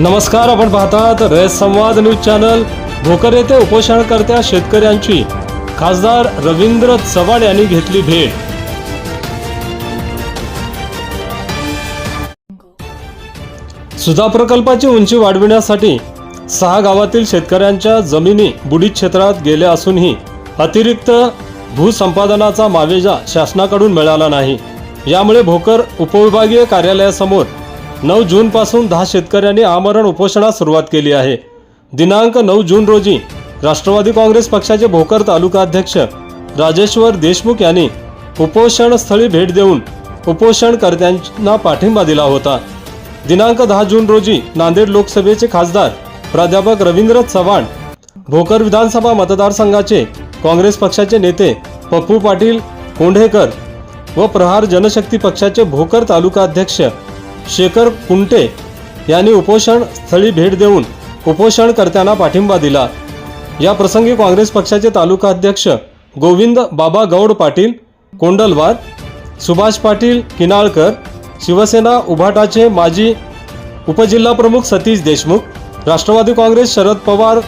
नमस्कार आपण पाहतात रयत संवाद न्यूज चॅनल. भोकर येथे उपोषणकर्त्या शेतकऱ्यांची. खासदार रवींद्र चव्हाण यांनी घेतली भेट. सुधा प्रकल्पाची उंची वाढविण्यासाठी सहा गावातील शेतकऱ्यांच्या जमिनी बुडीत क्षेत्रात गेल्या असूनही अतिरिक्त भूसंपादनाचा मावेजा शासनाकडून मिळाला नाही. यामुळे भोकर उपविभागीय कार्यालयासमोर नऊ जूनपासून दहा शेतकऱ्यांनी आमरण उपोषणास सुरुवात केली आहे. दिनांक नऊ जून रोजी राष्ट्रवादी काँग्रेस पक्षाचे भोकर तालुका अध्यक्ष राजेश्वर देशमुख यांनी उपोषणस्थळी भेट देऊन उपोषणकर्त्यांना पाठिंबा दिला होता. दिनांक दहा जून रोजी नांदेड लोकसभेचे खासदार प्राध्यापक रवींद्र चव्हाण भोकर विधानसभा मतदारसंघाचे काँग्रेस पक्षाचे नेते पप्पू पाटील कोंढेकर व प्रहार जनशक्ती पक्षाचे भोकर तालुका अध्यक्ष शेखर कुंटे यांनी उपोषण स्थळी भेट देऊन उपोषणकर्त्यांना पाठिंबा दिला. या प्रसंगी काँग्रेस पक्षाचे तालुका अध्यक्ष गोविंद बाबा गौड पाटील कोंडलवार सुभाष पाटील किनाळकर शिवसेना उभाटाचे माजी उपजिल्हाप्रमुख सतीश देशमुख राष्ट्रवादी काँग्रेस शरद पवार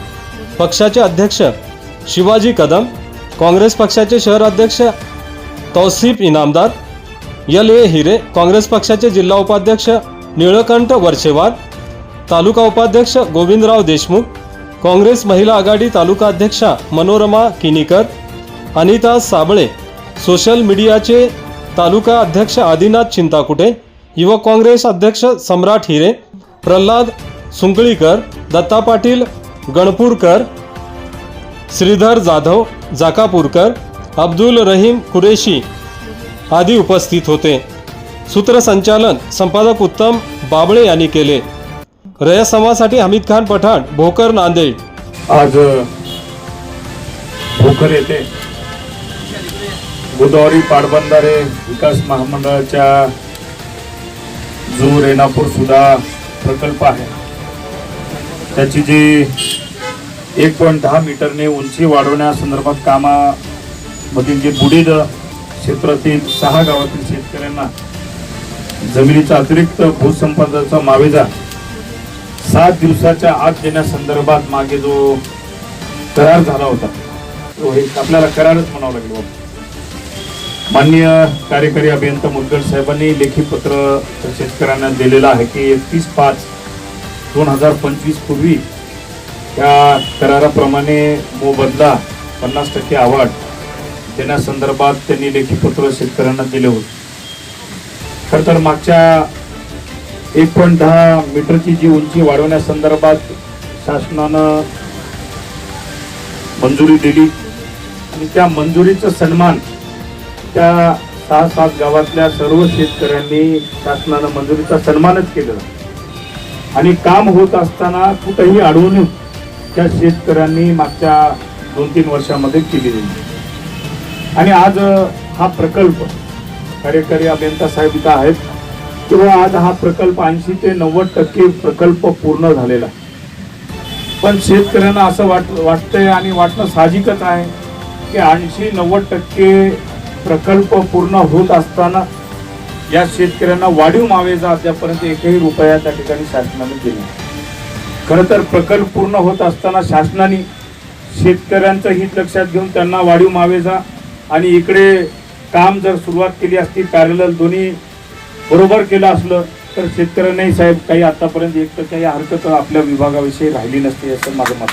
पक्षाचे अध्यक्ष शिवाजी कदम काँग्रेस पक्षाचे शहर अध्यक्ष तौसिफ इनामदार यल ए हिरे काँग्रेस पक्षाचे जिल्हा उपाध्यक्ष निळकंठ वर्षेवार तालुका उपाध्यक्ष गोविंदराव देशमुख काँग्रेस महिला आघाडी तालुका अध्यक्षा मनोरमा किनीकर अनिता साबळे सोशल मीडियाचे तालुका अध्यक्ष आदिनाथ चिंताकुटे युवक काँग्रेस अध्यक्ष सम्राट हिरे प्रल्हाद सुंकळीकर दत्ता पाटील गणपूरकर श्रीधर जाधव जाकापूरकर अब्दुल रहीम कुरेशी आदी उपस्थित होते. सूत्रसंचालन संपादक उत्तम बाबळे यांनी केले. रयत समाजासाठी हमीद खान पठाण भोकर नांदेड. आज भोकर येथे गोदावरी पाटबंधारे विकास महामंडळाच्या जो रेणापूर सुद्धा प्रकल्प आहे. त्याची जी एक पॉईंट दहा मीटरने उंची वाढवण्यासंदर्भात कामामधील जे बुडीद क्षेत्रातील सहा गावातील शेतकऱ्यांना जमिनीचा अतिरिक्त भूसंपादनाचा मावेजा सात दिवसाच्या आत देण्यासंदर्भात मागे जो करार झाला होता तो हे आपल्याला करारच म्हणावं लागेल बाबा. माननीय कार्यकारी अभियंता मुदगड साहेबांनी लेखी पत्र शेतकऱ्यांना दिलेलं आहे की एकतीस पाच दोन हजार पंचवीस पूर्वी त्या कराराप्रमाणे मोबदला पन्नास टक्के देण्या संदर्भात त्यांनी लेखी पत्र शेतकऱ्यांना दिले होते. खर तर मागच्या एक पॉईंट दहा मीटरची जी उंची वाढवण्यासंदर्भात शासनानं मंजुरी दिली आणि त्या मंजुरीचा सन्मान त्या सहा सात गावातल्या सर्व शेतकऱ्यांनी शासनानं मंजुरीचा सन्मानच केलेला. आणि काम होत असताना कुठंही अडवून त्या शेतकऱ्यांनी मागच्या दोन तीन वर्षामध्ये केलेली आणि आज हा प्रकल्प कार्यकारी अभियंता साहेब इथं आहेत किंवा आज हा प्रकल्प ऐंशी ते नव्वद टक्के प्रकल्प पूर्ण झालेला आहे. पण शेतकऱ्यांना असं वाट वाटतंय आणि वाटणं साहजिकच आहे की ऐंशी नव्वद टक्के प्रकल्प पूर्ण होत असताना या शेतकऱ्यांना वाढीव मावेजा अद्यापर्यंत एकही रुपया त्या ठिकाणी शासनाने दिला खरं तर प्रकल्प पूर्ण होत असताना शासनाने शेतकऱ्यांचं हित लक्षात घेऊन त्यांना वाढीव मावेजा आणि इकडे काम जर सुरुवात केली असती पॅरल दोन्ही बरोबर केलं असलं तर शेतकऱ्यांनाही साहेब काही आतापर्यंत एक तर काही हरकत आपल्या विभागाविषयी राहिली नसते असं माझं मत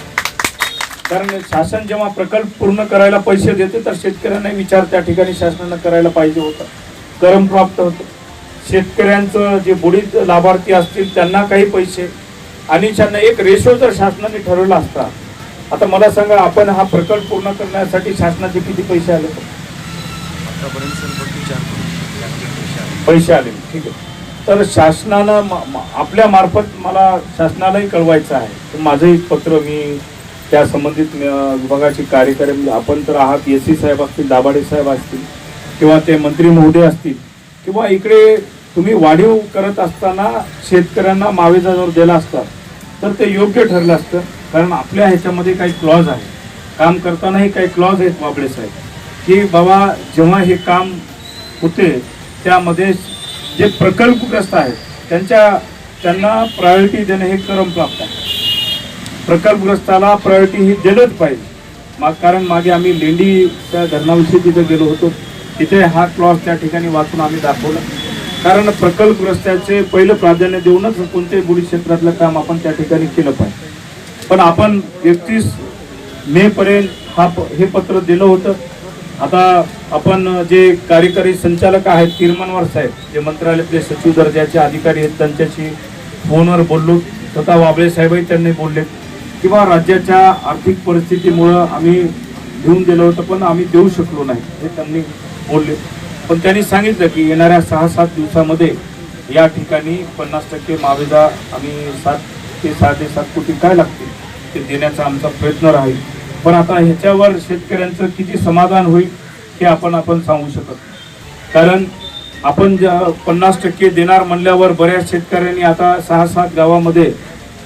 कारण शासन जेव्हा प्रकल्प पूर्ण करायला पैसे देते तर शेतकऱ्यांनाही विचार त्या ठिकाणी शासनानं करायला पाहिजे होता. करम प्राप्त होतं. शेतकऱ्यांचं जे बुडीत लाभार्थी असतील त्यांना काही पैसे. आणि त्यांना एक रेशो जर शासनाने ठरवला असता आता मला सांगा आपण हा प्रकल्प पूर्ण करण्यासाठी शासनाचे किती पैसे आले? पैसे आले. ठीक आहे. तर शासनानं आपल्या मार्फत मला शासनालाही कळवायचं आहे. माझं एक पत्र मी त्या संबंधित विभागाचे कार्यकारी म्हणजे आपण तर आहात एस सी साहेब असतील दाभाडे साहेब असतील किंवा ते मंत्री महोदय असतील किंवा इकडे तुम्ही वाढीव करत असताना शेतकऱ्यांना मावेजा जर दिला असता तर ते योग्य ठरलं असतं. कारण आपल्या ह्याच्यामध्ये काही क्लॉज आहे. काम करतानाही काही क्लॉज आहेत बाबडे साहेब. की बाबा जेव्हा हे काम होते त्यामध्ये जे प्रकल्पग्रस्त आहेत त्यांच्या त्यांना प्रायोरिटी देणं हे क्रम प्राप्त आहे. प्रकल्पग्रस्ताला प्रायोरिटी ही दिलंच पाहिजे. मग कारण मागे आम्ही लेंडीच्या धरणाविषयी तिथे गेलो होतो. तिथे हा क्लॉज त्या ठिकाणी वाचून आम्ही दाखवला. कारण प्रकल्पग्रस्ताचे पहिलं प्राधान्य देऊनच कोणत्याही बुडी क्षेत्रातलं काम आपण त्या ठिकाणी केलं पाहिजे. पण आपण एकतीस मे पर्यंत हा प- हे पत्र दिलं होतं. आता आपण जे कार्यकारी संचालक आहेत तिरमनवर साहेब जे मंत्रालयातले सचिव दर्जाचे अधिकारी आहेत त्यांच्याशी फोनवर बोललो. स्वतः वाबळे साहेबही त्यांनी बोलले. किंवा राज्याच्या आर्थिक परिस्थितीमुळं आम्ही घेऊन दिलं होतं पण आम्ही देऊ शकलो नाही हे त्यांनी बोलले. पण त्यांनी सांगितलं की येणाऱ्या सहा सात दिवसामध्ये या ठिकाणी पन्नास टक्के मावेजा आम्ही सात ते साडेसात कोटी काय लागतील? ते देण्याचा आमचा प्रयत्न राहील. पण आता ह्याच्यावर शेतकऱ्यांचं किती समाधान होईल हे आपण आपण सांगू शकत कारण आपण ज्या पन्नास टक्के देणार म्हणल्यावर बऱ्याच शेतकऱ्यांनी आता सहा सात गावामध्ये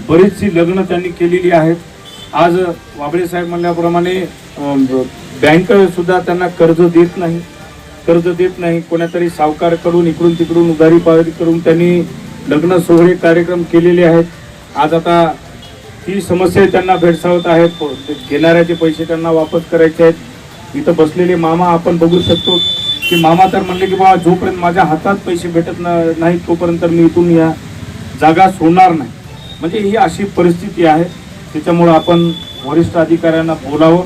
बरीचशी लग्न त्यांनी केलेली आहेत. आज वाबळे साहेब म्हणल्याप्रमाणे बँकसुद्धा त्यांना कर्ज देत नाही. कर्ज देत नाही. कोणातरी सावकारकडून इकडून तिकडून उधारी पाधारी करून त्यांनी लग्न सोहळे कार्यक्रम केलेले आहेत. आज आता ही समस्या त्यांना भेडसावत आहेत. प- घेणाऱ्याचे पैसे त्यांना वापस करायचे आहेत. इथं बसलेले मामा आपण बघू शकतो की मामा तर म्हणले की बाबा जोपर्यंत माझ्या हातात पैसे भेटत न- नाहीत तोपर्यंत मी इथून या जागा सोडणार नाही. म्हणजे ही अशी परिस्थिती आहे. त्याच्यामुळं आपण वरिष्ठ अधिकाऱ्यांना बोलावं.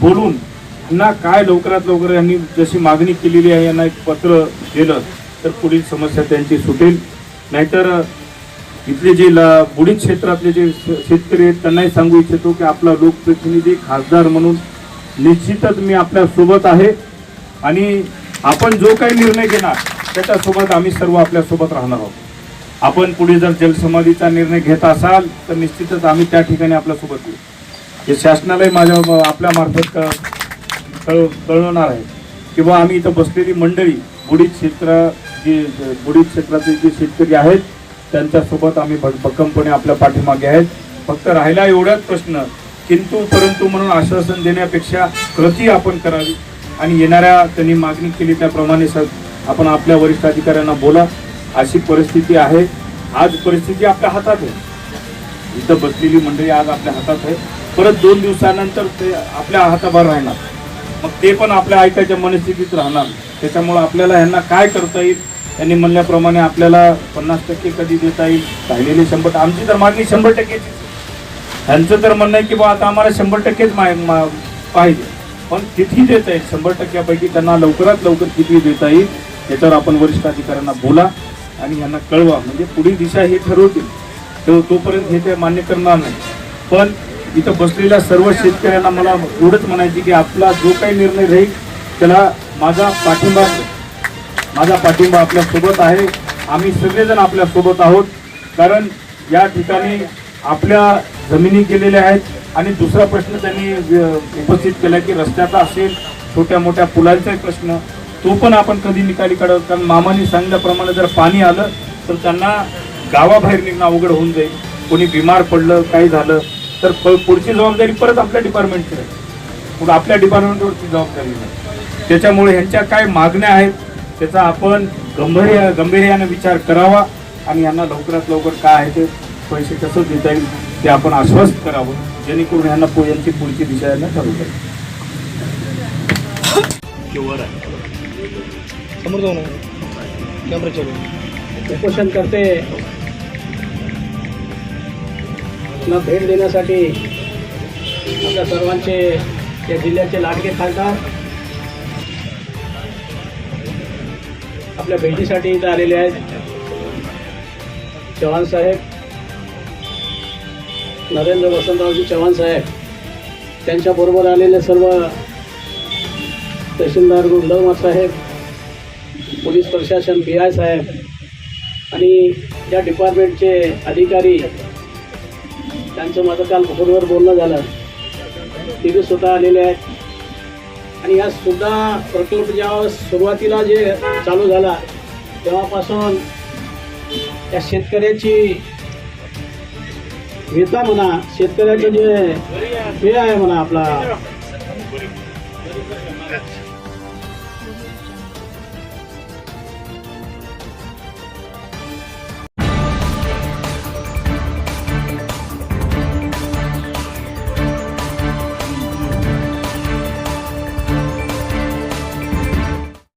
बोलून यांना काय लवकरात लवकर यांनी जशी मागणी केलेली आहे यांना एक पत्र दिलं तर पुढील समस्या त्यांची सुटेल. नाहीतर इथले जे बुडीत क्षेत्रातले जे शेतकरी आहेत त्यांनाही सांगू इच्छितो की आपला लोकप्रतिनिधी खासदार म्हणून निश्चितच मी आपल्यासोबत आहे. आणि आपण जो काही निर्णय घेणार त्याच्यासोबत आम्ही सर्व आपल्यासोबत राहणार आहोत. आपण पुढे जर जलसमाधीचा निर्णय घेत असाल तर निश्चितच आम्ही त्या ठिकाणी आपल्यासोबत येऊ. हे शासनालाही माझ्या आपल्या मार्फत कळ कळवणार आहे. किंवा आम्ही इथं बसलेली मंडळी बुडीत क्षेत्र जे बुडीत क्षेत्रातील जे शेतकरी आहेत त्यांच्यासोबत आम्ही भक- भक्कमपणे आपल्या पाठीमागे आहेत. फक्त राहिला एवढाच प्रश्न. किंतु परंतु म्हणून आश्वासन देण्यापेक्षा कृती आपण करावी. आणि येणाऱ्या त्यांनी मागणी केली त्याप्रमाणे सर आपण आपल्या वरिष्ठ अधिकाऱ्यांना बोला. अशी परिस्थिती आहे. आज परिस्थिती आपल्या हातात आहे. इथं बसलेली मंडळी आज आपल्या हातात आहे. परत दोन दिवसानंतर ते आपल्या हाताबाहेर राहणार. मग ते पण आपल्या ऐकायच्या मनस्थितीत राहणार. त्याच्यामुळं आपल्याला ह्यांना काय करता येईल त्यांनी म्हणल्याप्रमाणे आपल्याला पन्नास टक्के कधी देता येईल? राहिलेले शंभर आमची तर मागणी शंभर टक्केची ह्यांचं तर म्हणणं आहे की बा आता आम्हाला शंभर टक्केच मा- मा- पाहिजे. पण किती देता येईल? शंभर टक्क्यापैकी त्यांना लवकरात लवकर किती देता येईल? याच्यावर आपण वरिष्ठ अधिकाऱ्यांना बोला आणि यांना कळवा. म्हणजे पुढील दिशा हे ठरवतील. तर तोपर्यंत हे ते मान्य करणार नाही. पण इथं बसलेल्या सर्व शेतकऱ्यांना मला एवढंच म्हणायची की आपला जो काही निर्णय राहील त्याला माझा पाठिंबा माझा पाठिंबा आपल्यासोबत आहे. आम्ही सगळेजण आपल्यासोबत आहोत. कारण या ठिकाणी आपल्या जमिनी गेलेल्या आहेत. आणि दुसरा प्रश्न त्यांनी उपस्थित केला की रस्त्याचा असेल छोट्या मोठ्या पुलांचा प्रश्न. तो पण आपण कधी निकाली काढत कारण मामाने सांगितल्याप्रमाणे जर पाणी आलं तर त्यांना गावाबाहेर निघणं अवघड होऊन जाईल. कोणी बिमार पडलं काही झालं तर प- पुढची जबाबदारी परत आपल्या डिपार्टमेंटची राहील मग आपल्या डिपार्टमेंटवरची जबाबदारी नाही. त्याच्यामुळे ह्यांच्या काय मागण्या आहेत त्याचा आपण गंभीर गंभीर्याने विचार करावा आणि यांना लवकरात लवकर काय आहे ते पैसे कसं देता येईल ते आपण आश्वस्त करावं जेणेकरून यांना पु- यांची पुढची दिशा यांना कॅमेरा चालू उपोषण करते. ना भेट देण्यासाठी आपल्या सर्वांचे या जिल्ह्याचे लाडके खासदार आपल्या भेटीसाठी इथं आलेले आहेत. चव्हाण साहेब नरेंद्र वसंतरावजी चव्हाण साहेब त्यांच्याबरोबर आलेले सर्व तहसीलदार गुंडवणार साहेब पोलीस प्रशासन बी आय साहेब आणि या डिपार्टमेंटचे अधिकारी त्यांचं माझं काल फोनवर बोलणं झालं. ते बी स्वतः आलेले आहेत. आणि या सुद्धा प्रकल्प जेव्हा सुरुवातीला जे चालू झाला तेव्हापासून त्या शेतकऱ्याची वेता म्हणा शेतकऱ्याचं जे हे आहे म्हणा आपला